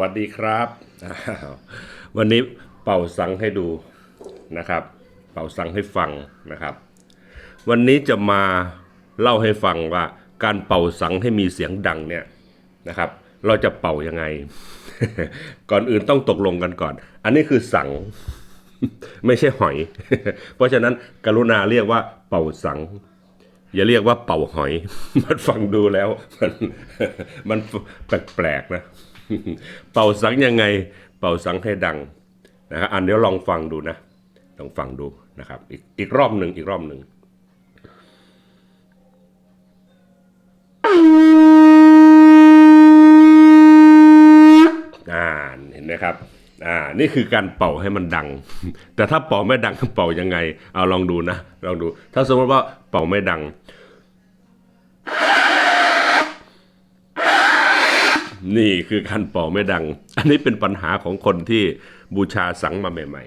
วัสดีครับววันนี้เป่าสังให้ดูนะครับ เป่าสังให้ฟังนะครับ วันนี้จะมาเล่าให้ฟังว่าการเป่าสังให้มีเสียงดังเนี่ยนะครับ เราจะเป่ายังไง ก่อนอื่นต้องตกลงกันก่อน อันนี้คือสังไม่ใช่หอย เพราะฉะนั้นกรุณาเรียกว่าเป่าสัง อย่าเรียกว่าเป่าหอย มันฟังดูแล้ว มันมันแปลกๆนะ เป่าสังยังไง เป่าสังให้ดังนะครับอันเดี๋ยวลองฟังดูนะ ลองฟังดูนะครับ อีกอีกรอบหนึ่งอีกรอบหนึ่งอ่าเห็นไหมครับอ่านี่คือการเป่าให้มันดัง แต่ถ้าเป่าไม่ดังเป่ายังไง เอาลองดูนะ ลองดู ถ้าสมมติว่าเป่าไม่ดัง นี่คือการเป่าไม่ดัง อันนี้เป็นปัญหาของคนที่บูชาสังมาใหม่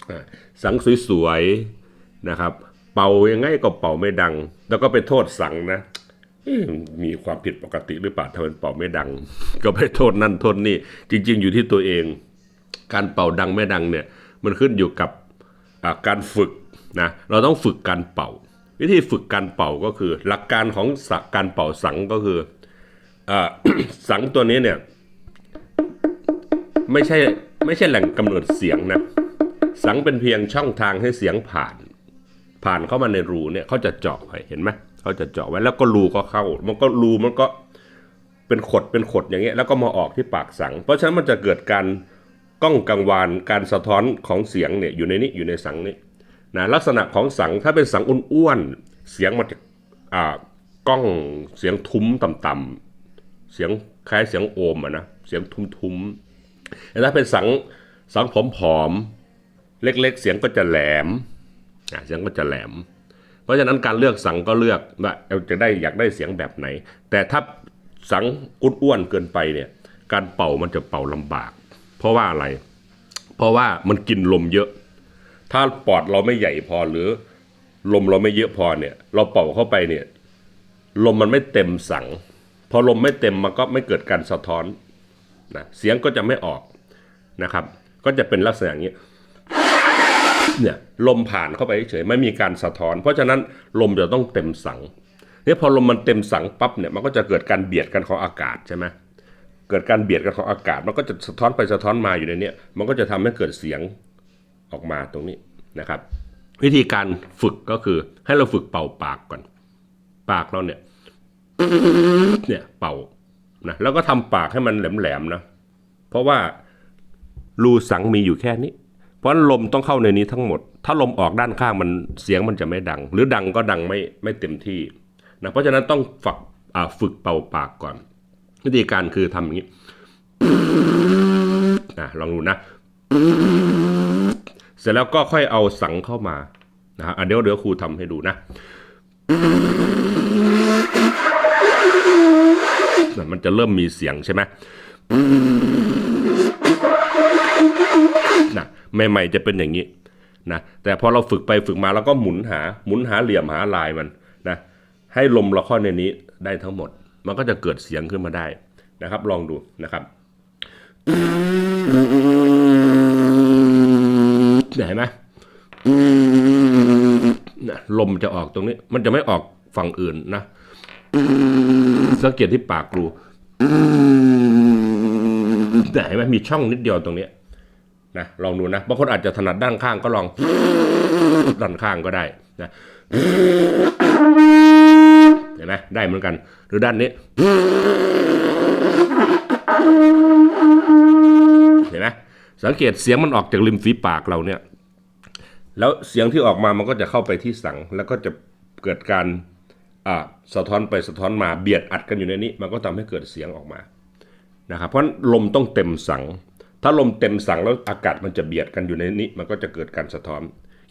ๆสังสวยๆนะครับ เป่ายังไงก็เป่าไม่ดัง แล้วก็ไปโทษสังนะมีความผิดปกติหรือเปล่าถ้ามันเป่าไม่ดัง ก็ไปโทษนั่นโทษนี่ จริง ๆ อยู่ที่ตัวเอง การเป่าดังไม่ดังเนี่ย มันขึ้นอยู่กับการฝึกนะเราต้องฝึกการเป่า วิธีฝึกการเป่าก็คือ หลักการของการเป่าสังก็คือ สังตัวนี้เนี่ย ไม่ใช่ไม่ใช่แหล่งกำเนิดเสียงนะ สังเป็นเพียงช่องทางให้เสียงผ่าน ผ่านเข้ามาในรูเนี่ยเขาจะเจาะไว้เห็นไหมเขาจะเจาะไว้แล้วก็รูก็เข้า มันก็รูมันก็เป็นขดเป็นขดอย่างเงี้ยแล้วก็มาออกที่ปากสัง เพราะฉะนั้นมันจะเกิดการกล้องกังวานการสะท้อนของเสียงเนี่ยอยู่ในนี้อยู่ในสังนี้นะลักษณะของสังถ้าเป็นสังอ้วนๆเสียงมันจะอ่าก้องเสียงทุ้มต่ำๆ เสียงคล้ายเสียงโอมอะนะเสียงทุ้มๆแต่ถ้าเป็นสังสังผอมๆเล็กๆ เสียงก็จะแหลมเสียงก็จะแหลม เพราะฉะนั้นการเลือกสังก็เลือกว่าเราจะได้อยากได้เสียงแบบไหน แต่ถ้าสังอ้วนๆเกินไปเนี่ยการเป่ามันจะเป่าลำบาก เพราะว่าอะไร เพราะว่ามันกินลมเยอะ ถ้าปอดเราไม่ใหญ่พอหรือลมเราไม่เยอะพอเนี่ย เราเป่าเข้าไปเนี่ย ลมมันไม่เต็มสัง อลมไม่เต็มมันก็ไม่เกิดการสะท้อนนะเสียงก็จะไม่ออกนะครับ ก็จะเป็นลักษณะอย่างนี้เนี่ยลมผ่านเข้าไปเฉยไม่มีการสะท้อน เพราะฉะนั้นลมจะต้องเต็มสังเนี่ยพอลมมันเต็มสังปั๊บเนี่ยมันก็จะเกิดการเบียดกันของอากาศใช่ไหมเกิดการเบียดกันของอากาศ มันก็จะสะท้อนไปสะท้อนมาอยู่ในนี้มันก็จะทำให้เกิดเสียงออกมาตรงนี้นะครับ วิธีการฝึกก็คือให้เราฝึกเป่าปากก่อน ปากเราเนี่ย เนี่ยเป่านะแล้วก็ทำปากให้มันแหลมๆนะ เพราะว่ารูสังมีอยู่แค่นี้ เพราะลมต้องเข้าในนี้ทั้งหมด ถ้าลมออกด้านข้างมันเสียงมันจะไม่ดัง หรือดังก็ดังไม่ไม่เต็มที่นะเพราะฉะนั้นต้องฝึกฝึกเป่าปากก่อน วิธีการคือทำอย่างนี้นะลองดูนะ เสร็จแล้วก็ค่อยเอาสังเข้ามานะฮะเดี๋ยวเดี๋ยวครูทำให้ดูนะ นะมัน จะเริ่มมีเสียงใช่ไหมนะใหม่ๆจะเป็นอย่างนี้นะแต่พอเราฝึกไปฝึกมาแล้วก็หมุนหาหมุนหาเหลี่ยมหาลายมันนะให้ลมเราเข้าในนี้ได้ทั้งหมด มันก็จะเกิดเสียงขึ้นมาได้นะครับ ลองดูนะครับเห็นไหมลมจะออกตรงนี้ มันจะไม่ออกฝั่งอื่นนะสังเกตที่ปากรู แต่เห็นไหมมีช่องนิดเดียวตรงเนี้ยนะลองดูนะบางคนอาจจะถนัดด้านข้างก็ลองด้านข้างก็ได้นะเห็นไหมได้เหมือนกัน หรือด้านนี้ เห็นไหมสังเกตเสียงมันออกจากริมฝีปากเราเนี่ย แล้วเสียงที่ออกมามันก็จะเข้าไปที่สังแล้วก็จะเกิดการ สะท้อนไปสะท้อนมาเบียดอัดกันอยู่ในนี้ มันก็ทำให้เกิดเสียงออกมานะครับเพราะลมต้องเต็มสัง ถ้าลมเต็มสังแล้วอากาศมันจะเบียดกันอยู่ในนี้ มันก็จะเกิดการสะท้อน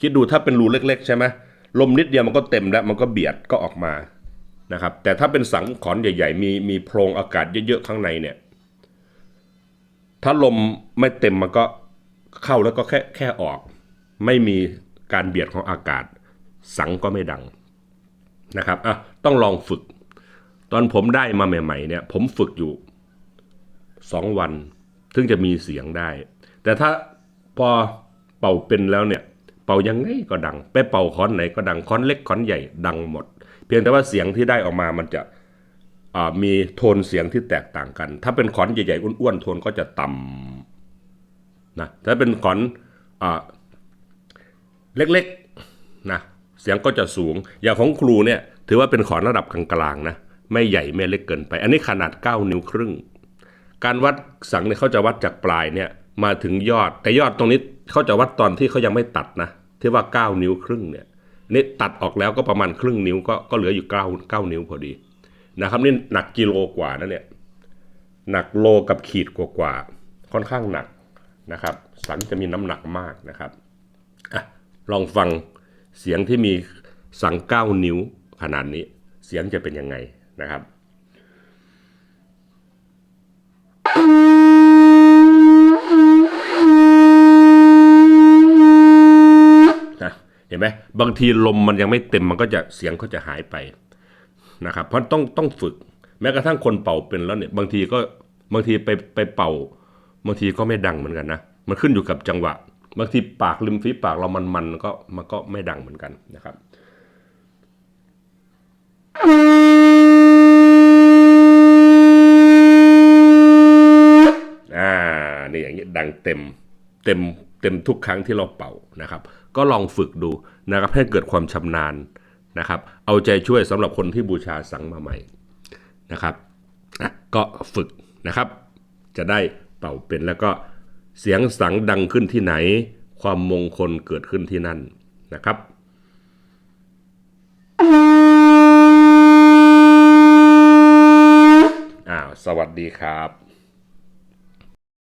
คิดดูถ้าเป็นรูเล็ก ๆ ใช่ไหมลมนิดเดียวมันก็เต็มแล้วมันก็เบียดก็ออกมานะครับแต่ถ้าเป็นสังขอนใหญ่ ๆ มีมีโพรงอากาศเยอะๆข้างในเนี่ยถ้าลมไม่เต็มมันก็เข้าแล้วก็แค่แค่ออก ไม่มีการเบียดของอากาศ สังก็ไม่ดัง นะครับอะต้องลองฝึก ตอนผมได้มาใหม่ ๆ เนี่ย ผมฝึกอยู่สองวันถึงจะมีเสียงได้ แต่ถ้าพอเป่าเป็นแล้วเนี่ย เป่ายังไงก็ดัง ไปเป่าค้อนไหนก็ดังค้อนเล็กค้อนใหญ่ดังหมด เพียงแต่ว่าเสียงที่ได้ออกมามันจะมีโทนเสียงที่แตกต่างกัน ถ้าเป็นขอนใหญ่ๆอ้วนๆโทนก็จะต่ำนะถ้าเป็นขอนอเล็กๆนะ เสียงก็จะสูง อย่างของครูเนี่ยถือว่าเป็นขอนระดับกลางๆนะไม่ใหญ่ไม่เล็กเกินไป อันนี้ขนาด 9 นิ้วครึ่ง การวัดสังเนี่ยเขาจะวัดจากปลายเนี่ยมาถึงยอด แต่ยอดตรงนี้เขาจะวัดตอนที่เขายังไม่ตัดนะที่ว่า 9 นิ้วครึ่งเนี่ยนี่ตัดออกแล้วก็ประมาณครึ่งนิ้วก็ก็เหลืออยู่9 9นิ้วพอดีนะครับนี่หนักกิโลกว่านะเนี่ยหนักโลกับขีดกว่าๆค่อนข้างหนักนะครับ สังจะมีน้ำหนักมากนะครับอะลองฟัง เสียงที่มีสัง9นิ้วขนาดนี้ เสียงจะเป็นยังไงนะครับเห็นไหมบางทีลมมันยังไม่เต็มมันก็จะเสียงก็จะหายไปนะครับ เพราะต้องต้องฝึก แม้กระทั่งคนเป่าเป็นแล้วเนี่ย บางทีก็บางทีไปไปเป่า บางทีก็ไม่ดังเหมือนกันนะ มันขึ้นอยู่กับจังหวะ บางทีปากริมฝีปากเรามันมันก็มันก็ไม่ดังเหมือนกันนะครับอ่านี่อย่างนี้ดังเต็มเต็มเต็มทุกครั้งที่เราเป่านะครับ ก็ลองฝึกดูนะครับให้เกิดความชำนาญนะครับ เอาใจช่วยสำหรับคนที่บูชาสังมาใหม่นะครับอะก็ฝึกนะครับ จะได้เป่าเป็นแล้วก็ เสียงสังดังขึ้นที่ไหน ความมงคลเกิดขึ้นที่นั่นนะครับอ้าวสวัสดีครับ